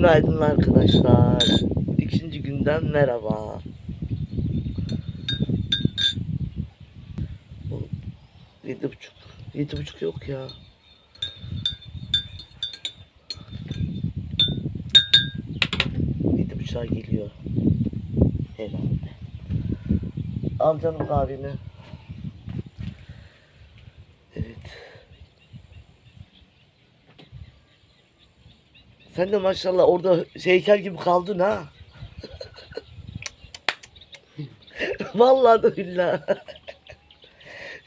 Günaydın arkadaşlar. İkinci günden merhaba. Yedi buçuk. Yedi buçuk yok ya. Yedi buçuğa geliyor. Herhalde. Al canım. Evet. Sen de maşallah orada heykel gibi kaldın ha. Vallahi da billahi.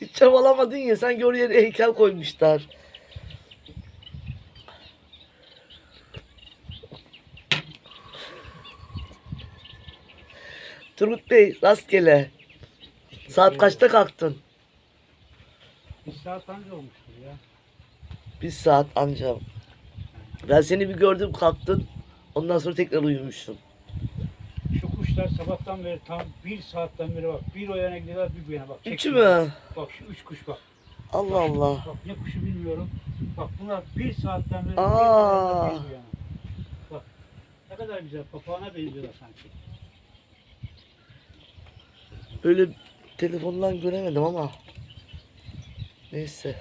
Hiç çabalamadın ya sanki oraya heykel koymuşlar. Turgut Bey rastgele. Saat kaçta kalktın? Bir saat anca olmuştur ya. Bir saat anca. Ben seni bir gördüm kalktın. Ondan sonra tekrar uyumuşsun. Şu kuşlar sabahtan beri tam bir saatten beri bak. Bir o yana gidiyorlar bir bu yana bak. Üçü mü? Bak şu üç kuş bak. Allah Allah. Bak ne kuşu bilmiyorum. Bak bunlar bir saatten beri bir, Aa. yana, bir bu yana. Bak ne kadar güzel papağana benziyorlar sanki. Öyle telefondan göremedim ama. Neyse.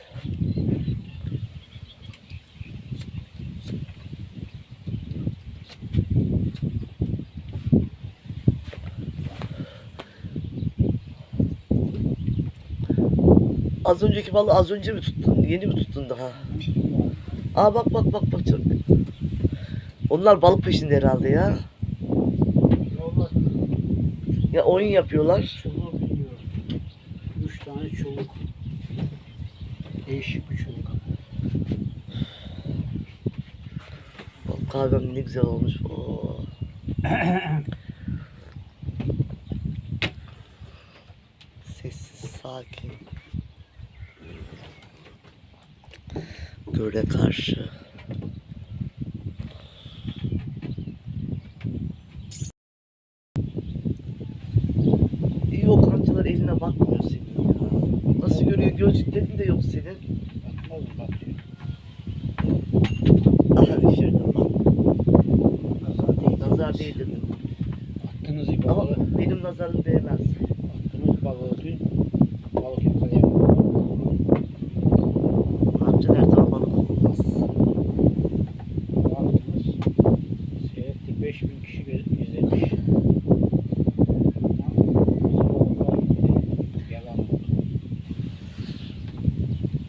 Az önceki balığı az önce mi tuttun? Yeni mi tuttun daha? Aa bak bak bak bak çok. Onlar balık peşinde herhalde ya. Ya oyun yapıyorlar. çoluğu bilmiyorum. Üç tane çoluk. Değişik bir çoluk. Bak kahvem ne güzel olmuş. Oo. Sessiz, sakin. Göle karşı. İyi o kancalar eline bakmıyor senin ya. Nasıl görüyor? Gözlüklerin de yok senin. Bakmaz bakıyor. Aha düşürdüm bak. Nazar değil. Nazar değil dedim. Attınız Ama balığı. benim nazarım değmez. Attınız balığı dün. Balık yakalayamadım. Amca her zaman balık olmaz. Baktınız. Seyrettik 5000 kişi gö- izlemiş. Yalan oldu.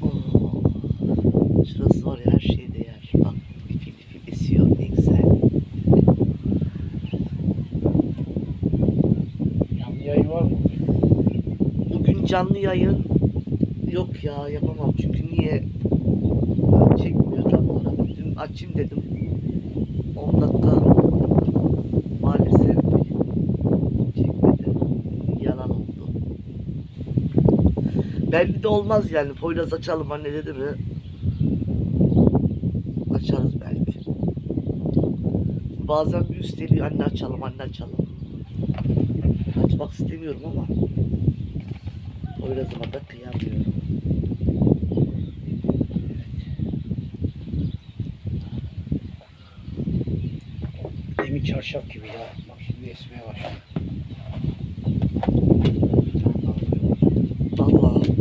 Oo. Şurası var ya her şeye değer. Bak ifil ifil esiyor ne güzel. Canlı yayın var mı? Bugün canlı yayın yok ya yapamam çünkü niye çekmiyor tam olarak. Dün açayım dedim. 10 dakika maalesef çekmedi. Yalan oldu. Belli de olmaz yani. Poyraz açalım anne dedi mi? Açarız belki. Bazen bir üsteliyor anne açalım anne açalım. Açmak istemiyorum ama Poyraz'ıma da kıyamıyorum. Demin çarşaf gibi ya. Bak şimdi esmeye başladı. Vallahi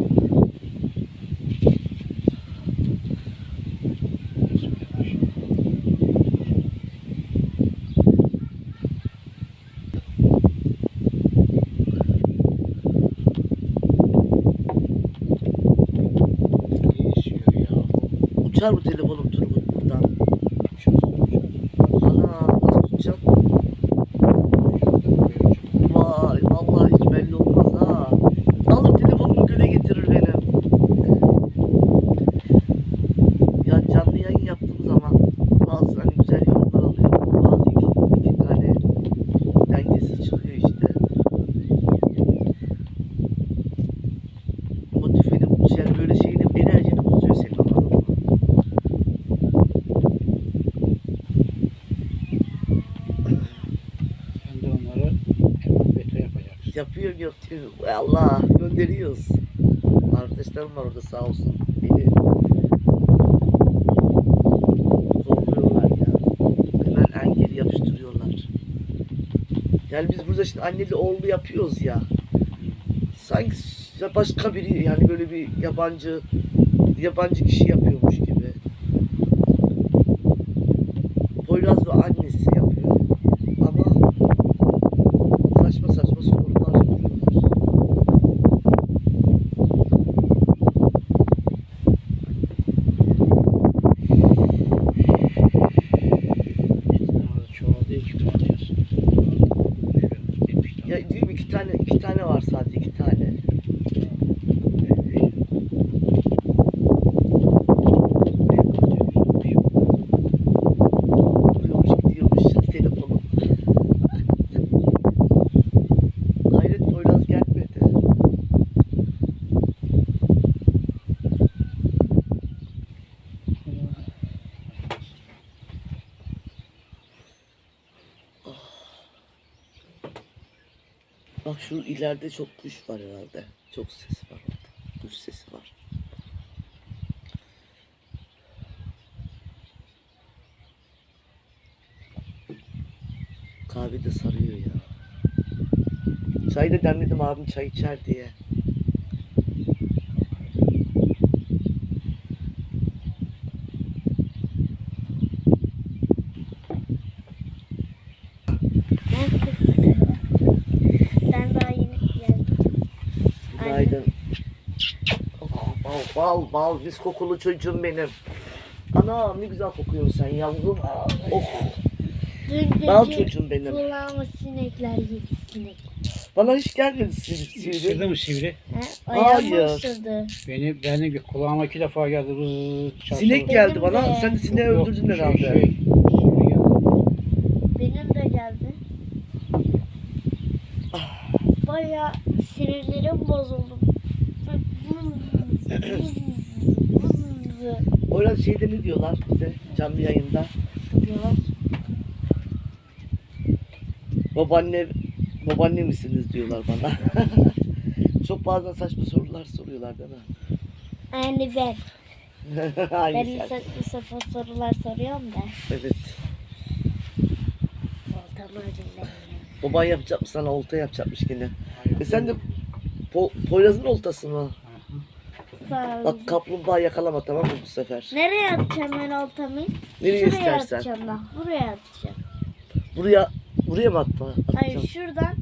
Esmeye başladı. İyi esiyor ya. Uçar bu gönderiyoruz tüh. Allah gönderiyoruz. Arkadaşlarım var orada sağ olsun. Beni zorluyorlar ya. Hemen engeli yapıştırıyorlar. Yani biz burada şimdi anneli oğlu yapıyoruz ya. Sanki başka biri yani böyle bir yabancı yabancı kişi yap ileride çok kuş var herhalde. Çok ses var. Kuş sesi var. Kahve de sarıyor ya. Çay da demledim abim çay içer diye. Ben daha yeni geldim. Günaydın. Oh, bal bal mis kokulu çocuğum benim. Ana ne güzel kokuyorsun sen yavrum. Oh Dün bal çocuğum benim. kulağıma sinekler yedi sinek. Bana hiç gelmedi sivri sivri. mı sivri? He, Hayır. ısırdı. Beni, beni kulağıma iki defa geldi. Vız, çarptı. Sinek geldi bana. de. Sen de sineği Yok, öldürdün şey, herhalde. Şey, sivri geldi. Benim de geldi. Baya sinirlerim bozuldu. Vız Orada şeyde ne diyorlar bize canlı yayında? diyorlar. Babaanne, babaanne misiniz diyorlar bana. Çok bazen saçma sorular soruyorlar değil mi? Yani ben. Ben Aynı bir sen. saçma sapan sorular soruyorum da. Evet. Ödülleri. Baban yapacakmış sana olta yapacakmış yine. E sen de po Poyraz'ın oltası mı? Ol. Bak kaplumbağa yakalama tamam mı bu sefer? Nereye atacağım ben oltamı? Nereye Şuraya istersen. atacağım ben. Buraya atacağım. Buraya buraya mı atma? Hayır Atacağım. şuradan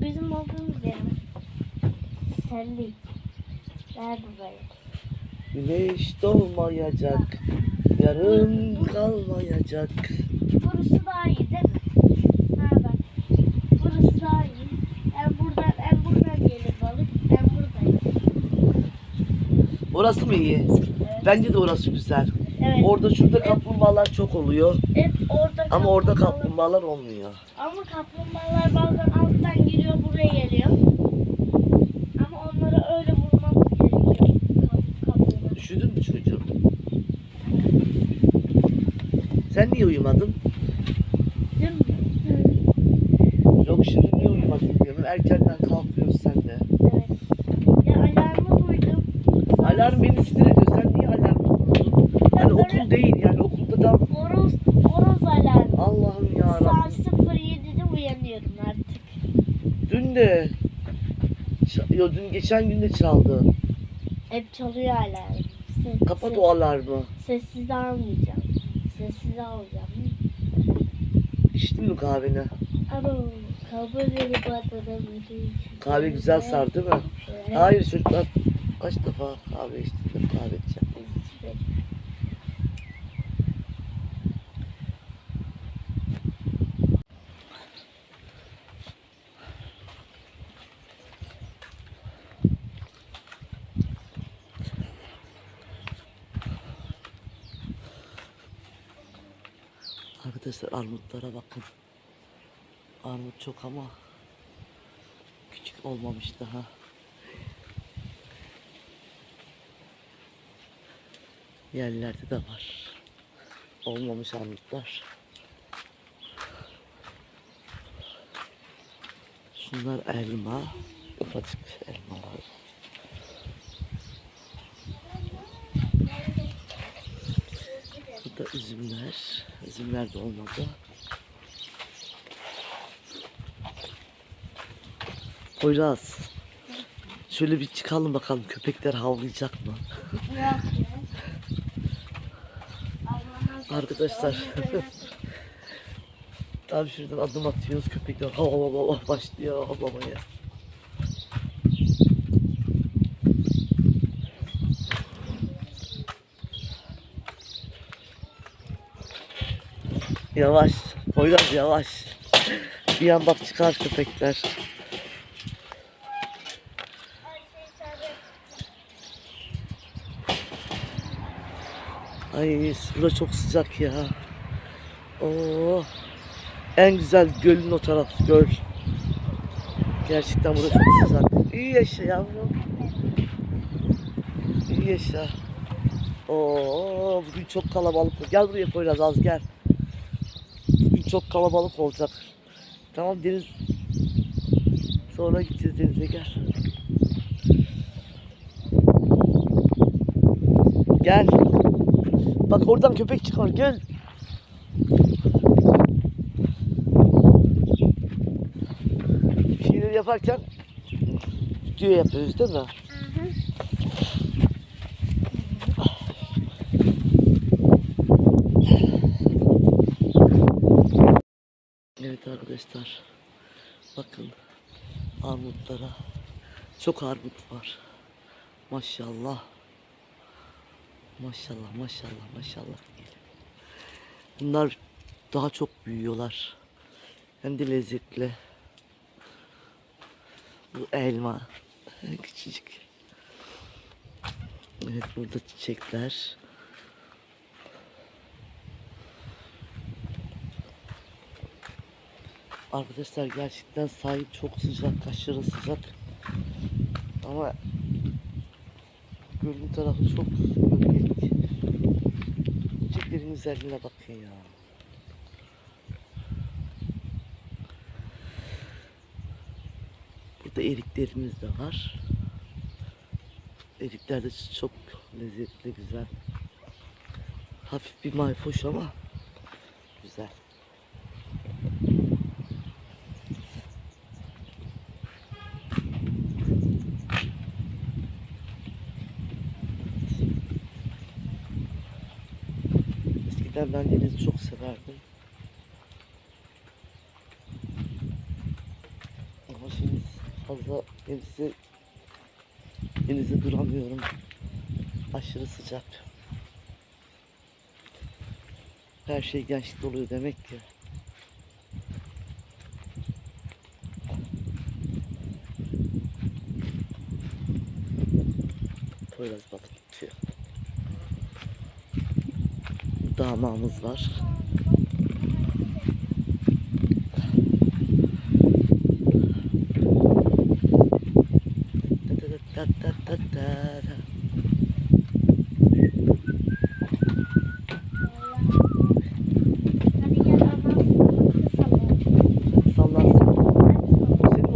bizim olduğumuz yere. Senlik. Ver burayı. Güneş doğmayacak. Yarın kalmayacak. Burası daha iyi değil mi? Ha bak. Burası daha iyi. En buradan, en buradan gelir balık. En buradayım. Orası mı iyi? Bence de orası güzel. Evet. Orada şurada kaplumbağalar çok oluyor. Hep orada Ama orada kaplumbağalar- kaplumbağalar olmuyor. Ama kaplumbağalar bazen alttan giriyor buraya geliyor. Ama onlara öyle vurmamız gerekiyor. Kap, kaplumbağa. Üşüdün mü çocuğum? Sen niye uyumadın? Değil mi? Yok şimdi niye uyumadın diyorum. Erkenden kalkıyorsun sen de. Evet. Ya alarmı duydum. Alarm beni sinir ediyor. Sen niye alarm kurdun? Yani okul değil yani okulda da Horoz, horoz alarmı. Allah'ım ya Saat 07'de uyanıyorum artık. Dün de ça- yo, dün geçen gün de çaldı. Hep çalıyor alarm. Ses, Kapat ses, o alarmı. Sessiz almayacağım. Sessiz alacağım. İçtin mi kahveni? Ama kabul edip atladım. Kahve güzel sardı değil mi? Hayır çocuklar kaç defa kahve içtim de kahve içeceğim. Arkadaşlar armutlara bakın. Armut çok ama küçük olmamış daha. Yerlerde de var. Olmamış armutlar. Şunlar elma. Ufacık elmalar. Bu da üzümler. Üzümler de olmadı. Poyraz. Şöyle bir çıkalım bakalım köpekler havlayacak mı? Arkadaşlar. Tam şuradan adım atıyoruz köpekler hav hav hav hav başlıyor havlamaya. Yavaş. Poyraz yavaş. Bir an bak çıkar köpekler. Ay burada çok sıcak ya. Oo. En güzel gölün o taraf göl. Gerçekten burada çok sıcak. İyi yaşa yavrum. İyi yaşa. Oo, bugün çok kalabalık. Gel buraya Poyraz az gel. Çok kalabalık olacak. Tamam deniz. Sonra gideceğiz denize gel. Gel. Bak oradan köpek çıkar gel. Bir şeyleri yaparken video yapıyoruz değil mi? Evet arkadaşlar. Bakın armutlara. Çok armut var. Maşallah. Maşallah maşallah maşallah. Bunlar daha çok büyüyorlar. Hem de lezzetli. Bu elma. Küçücük. Evet burada çiçekler. Arkadaşlar gerçekten sahil çok sıcak, aşırı sıcak. Ama gölün tarafı çok gölgelik. Çiçeklerin güzelliğine bakın ya. Burada eriklerimiz de var. Erikler de çok lezzetli, güzel. Hafif bir mayfoş ama güzel. Denizi çok severdim. Ama şimdi fazla denize, denize duramıyorum. Aşırı sıcak. Her şey gençlik oluyor demek ki. Poyraz balık tutuyor. Damağımız var. Ta ta ta ta ta ta. Hadi gel ama sallan. Sallansın. Hadi sallan. Senin oltan mı? Hayır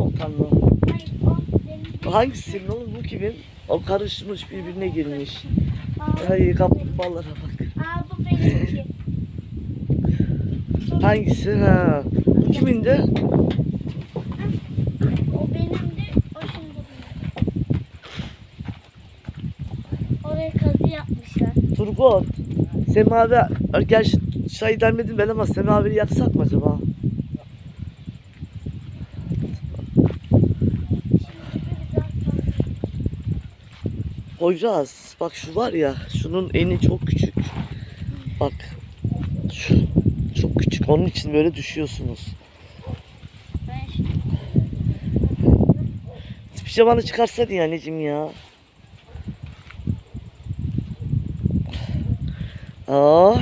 o benim. Hangisinin oğlum bu kimin? O karışmış birbirine girmiş. Ay kaplumbağalara bak. Aa bu benimki. Hangisi ha? Bu kimin de? O benimdi, o şimdi. Oraya kazı yapmışlar. Turgut. Semavi, gerçi çay demledim ben ama semavi yaksak mı acaba? Koyacağız. Bak şu var ya, şunun eni çok küçük. Bak, şu çok küçük. Onun için böyle düşüyorsunuz. Pijamanı çıkarsaydın ya anneciğim ya. Aa.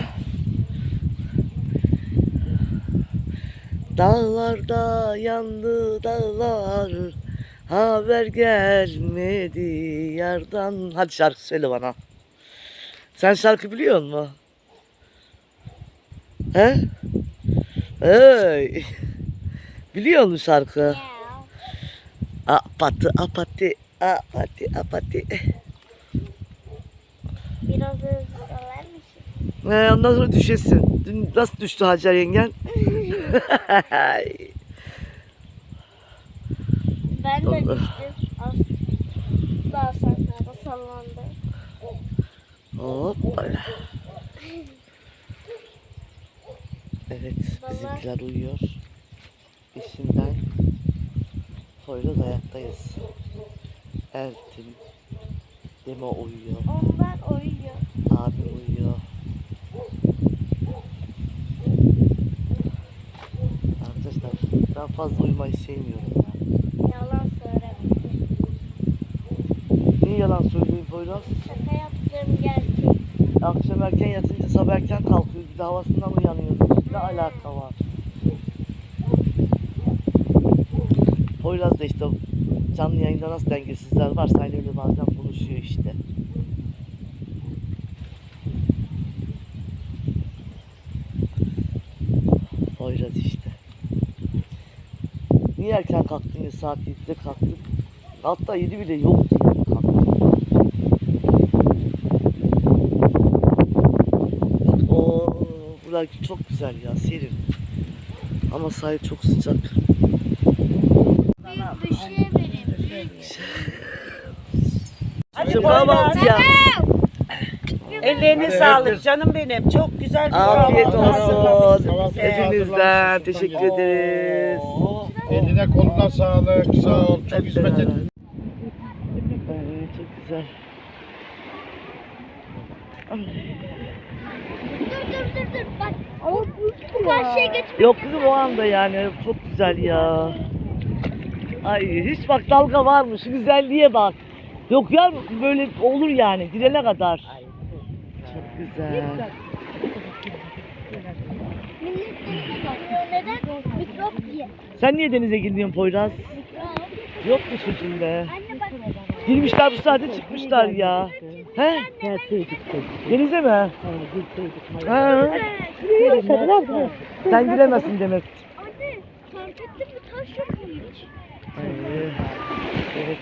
Dağlarda yandı dağlar. Haber gelmedi yardan. Hadi şarkı söyle bana. Sen şarkı biliyor musun? He? Hey. Biliyor musun şarkı? Apatı apati apati apati. Biraz hızlı sallar mısın? Ee, ondan sonra düşesin. Dün nasıl düştü Hacer yengen? Ben de düştüm. Daha saçlarda sallandı. Hoppala. Evet, bizimkiler uyuyor. Eşimden Poyraz ayaktayız. Ertin, Demo uyuyor. Onlar uyuyor. Abim uyuyor. Arkadaşlar daha fazla uyumayı sevmiyorum ya. Yalan söylemedim. Niye yalan söyleyeyim Poyraz? Şaka yaptığım gerçek. Akşam erken yatınca sabah erken kalkıyoruz. Havasından uyanıyoruz. Ne alaka var? Poyraz da işte canlı yayında nasıl dengesizler varsa aynı öyle bazen konuşuyor işte. Poyraz işte. Niye erken kalktın ya saat 7'de kalktın? Hatta 7 bile yoktu yani kalktın. Oo, buralar çok güzel ya serin. Ama sahil çok sıcak. Bir şey benim. Büyük. Şimdi kahvaltı ya. Ellerine Hadi, sağlık canım benim. Çok güzel bir Afiyet olsun. Hepinizden teşekkür ederiz. Eline koluna sağlık. Sağ ol. Çok hizmet ettin. Ay, çok güzel. Dur dur dur dur. Bak. O bu karşıya geç. Yok kızım o anda yani çok güzel ya. Ay hiç bak dalga var mı? Şu güzelliğe bak. Yok ya böyle olur yani direne kadar. Çok güzel. Sen niye denize girmiyorsun Poyraz? Yok mu bak. Girmişler bu saate çıkmışlar ya. He? Denize mi? Ha. Sen giremezsin demek. Anne fark ettin mi taş yok mu hiç? Evet.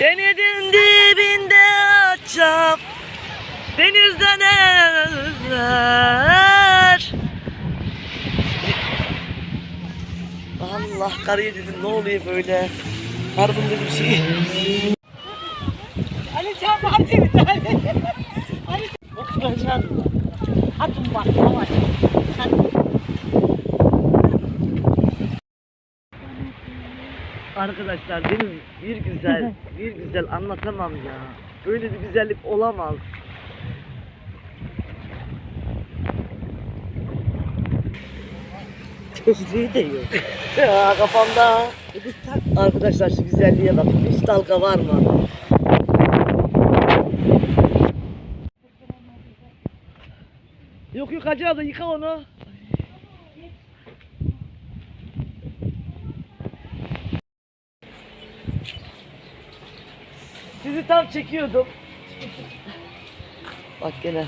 Denizin dibinde açap Denizden eller Allah karıya dedim ne oluyor böyle Harbun dedim şey Sen hadi bir. Arkadaşlar benim bir güzel bir güzel anlatamam ya. Böyle bir güzellik olamaz. Gözlüğü de yok. Ya kafamda. Arkadaşlar şu güzelliğe bakın. Hiç dalga var mı? Yok yok Hacı abla yıka onu. Sizi tam çekiyordum. Bak gene.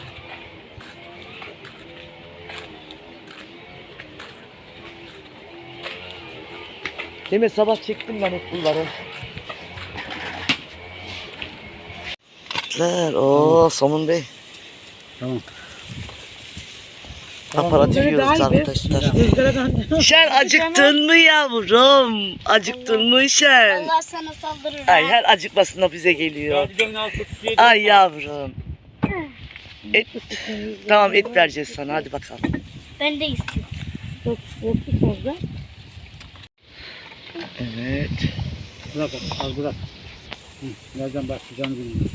Mi? Sabah çektim ben hep bunları. Ver. Oo Somun Bey. Tamam. Aparatif yiyoruz arkadaşlar. Şen acıktın mı yavrum? Acıktın mı Şen? Allah sana saldırır. Ay her acıkmasına bize geliyor. Ay yavrum. Et. Tamam et vereceğiz sana hadi bakalım. Ben de istiyorum. Çok yoktu fazla. Evet. Bırak al bırak. Hı, Nereden başlayacağını bilmiyorum.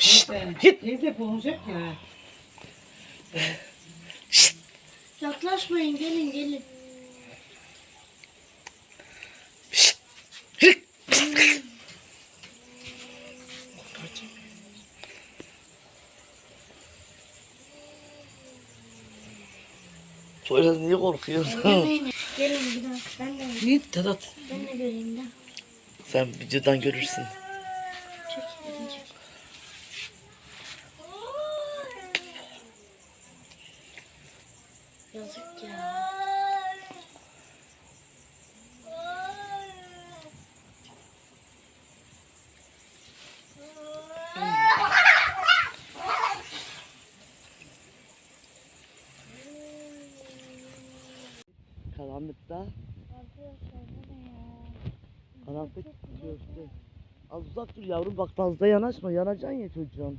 Olacak ya teyze. Olacak ya. Yaklaşmayın gelin gelin. Poyraz niye korkuyorsun? Gelin gelin bir daha. Ben de, Ne tadat. ben de göreyim de. Sen videodan görürsün. Yazık ya. Karanlıkta. Karanlık gözlü. Az uzak dur yavrum bak fazla yanaşma. Yanacaksın ya çocuğum.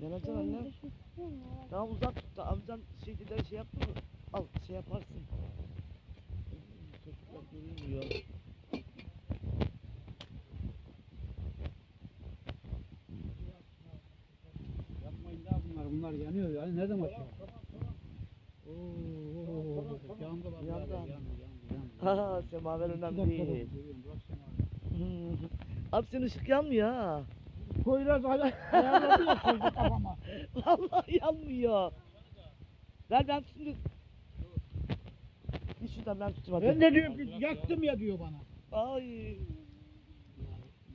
Yanacaksın anne. Daha uzak amcan şey dedi şey yaptı mı? Al şey yaparsın. Çocuklar görünmüyor. Yapmayın daha bunlar. Bunlar yanıyor. Yani nereden başlıyor? Oo, yandı bak. Yandı. Yandı, yandı, yandı. Ha semaver önemli değil. abi. Senin ışık yanmıyor ha. Poyraz hala ayarladı ya kafama. Vallahi yanmıyor. Ver ben şimdi. Git şuradan ben tutayım hadi. Ben de diyorum ki yaktım ya diyor bana. Ay.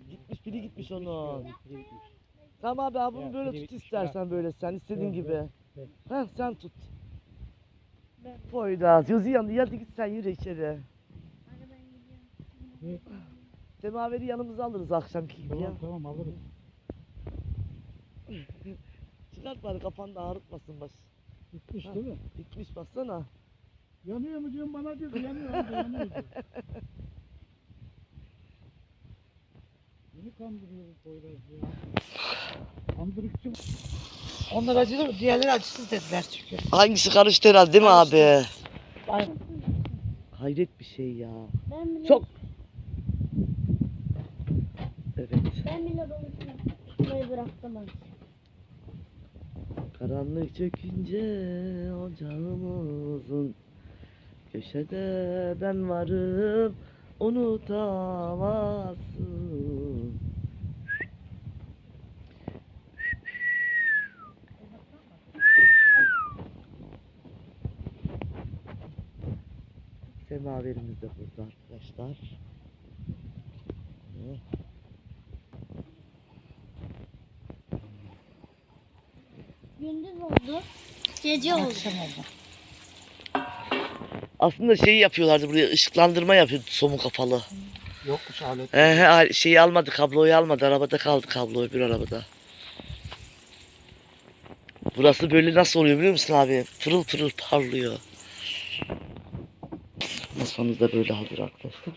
Gitmiş biri gitmiş onun. Tamam abi abi bunu Ya, böyle biri tut gitmiş, istersen böyle sen istediğin Yok, gibi. yok. Heh sen tut. Ben- Poyraz yazı yandı hadi git sen yürü içeri. Hadi ben gidiyorum. Semaveri yanımıza alırız akşamki gibi ya. Tamam tamam alırız. Çıkart bari kafanda ağrıtmasın baş. Gitmiş Ha. değil mi? Bitmiş baksana. Yanıyor mu diyorum bana diyor ki yanıyor abi yanıyor diyor. Beni kandırıyor bu Poyraz ya. Kandırıkçı mı? Onlar acılı, diğerleri acısız dediler çünkü. Hangisi karıştı herhalde değil mi abi? Aynen. Hayret bir şey ya. Ben bile, Çok. Evet. ben bile balık tutmayı bıraktım artık. Karanlık çökünce ocağımızın köşede ben varım unutamazsın. Semaverimiz de burada arkadaşlar. Hı. Gündüz oldu. Gece oldu. Akşam oldu. Aslında şeyi yapıyorlardı buraya ışıklandırma yapıyordu somun kafalı. Yokmuş alet. Al- şeyi almadı kabloyu almadı arabada kaldı kablo öbür arabada. Burası böyle nasıl oluyor biliyor musun abi? Pırıl pırıl parlıyor. Masamız da böyle hazır arkadaşlar.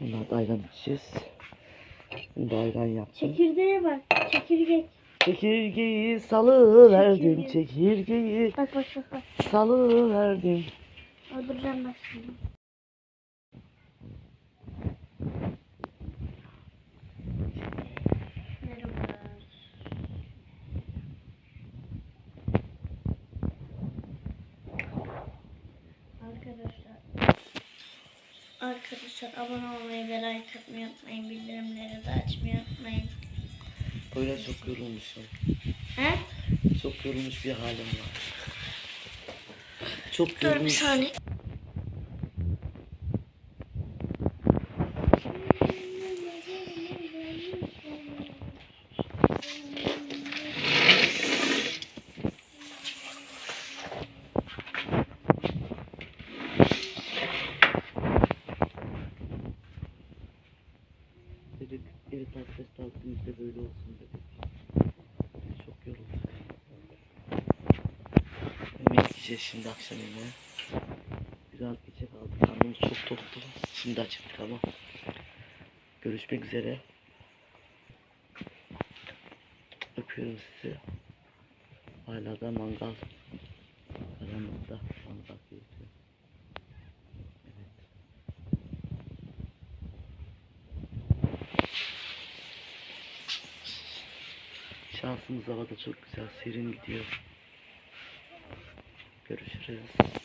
Bunlar da ayran içeceğiz. Şimdi ayran yaptım. Çekirdeğe bak. Çekirge. Çekirgeyi salıverdim Çekirge. çekirgeyi Bak bak bak bak. salıverdim. Öldüreceğim bak şimdi. Arkadaşlar Arkadaşlar abone olmayı ve like atmayı unutmayın. Bildirimleri de açmayı Böyle çok yorulmuşum. He? Çok yorulmuş bir halim var. Çok Dur bir yorulmuş. saniye. Dedik bugün de böyle olsun dedik. Çok yorulduk. Yemek yiyeceğiz şimdi akşam yemeği. Biraz geçe kaldık. Karnımız çok toktu. Şimdi acıktık ama. Görüşmek üzere. Öpüyorum sizi. Hala da mangal. Karanlıkta mangal keyfi. Evet. Şansımız havada çok güzel serin gidiyor. Görüşürüz.